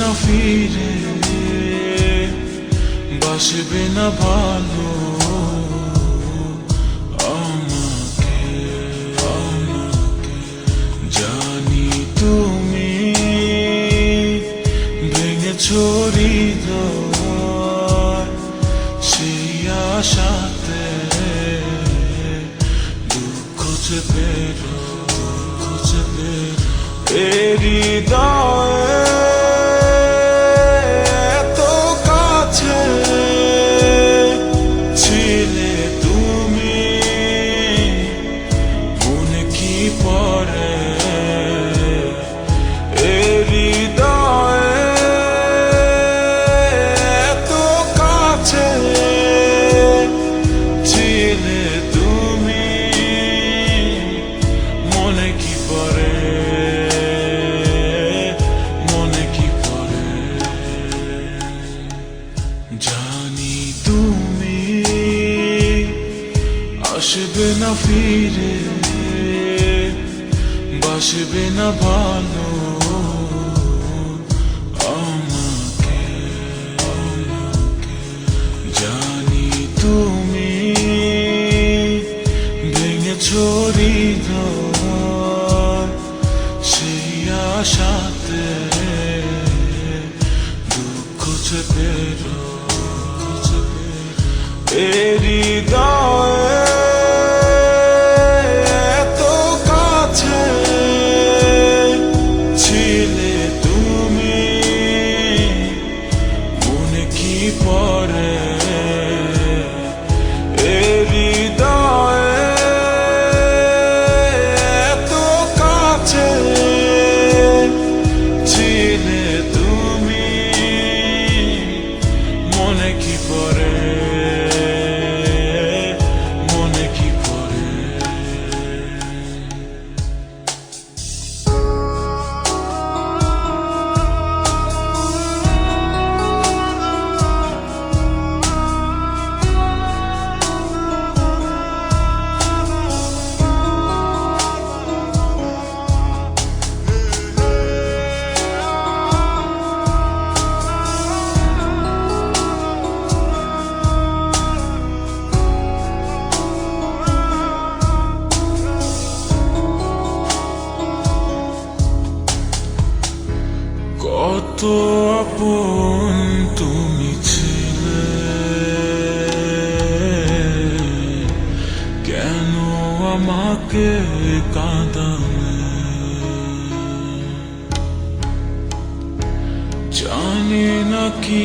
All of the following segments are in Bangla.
না ফিরে, বাসবে না ভালো আমাকে আমাকে। জানি তুমি ভেঙেছ হৃদয় সেই আশাতে, দুঃখ চেপে দুঃখ চেপে। হৃদয়ে আসবে না ফিরে, বাসবে না ভালো আমাকে জানি তুমি ভেঙেছ হৃদয়, সেই আশাতে দুঃখ চেপে দুঃখ চেপে। মনে কি আমাকে কাঁদালে জানি না কি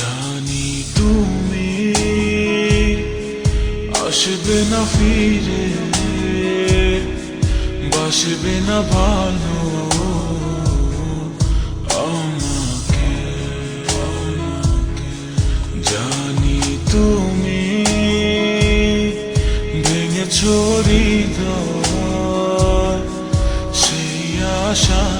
জানি তুমি আসবে না ফিরে, বাসবে না ভালো আমাকে জানি তুমি ভেঙেছ হৃদয়, সেই আশাতে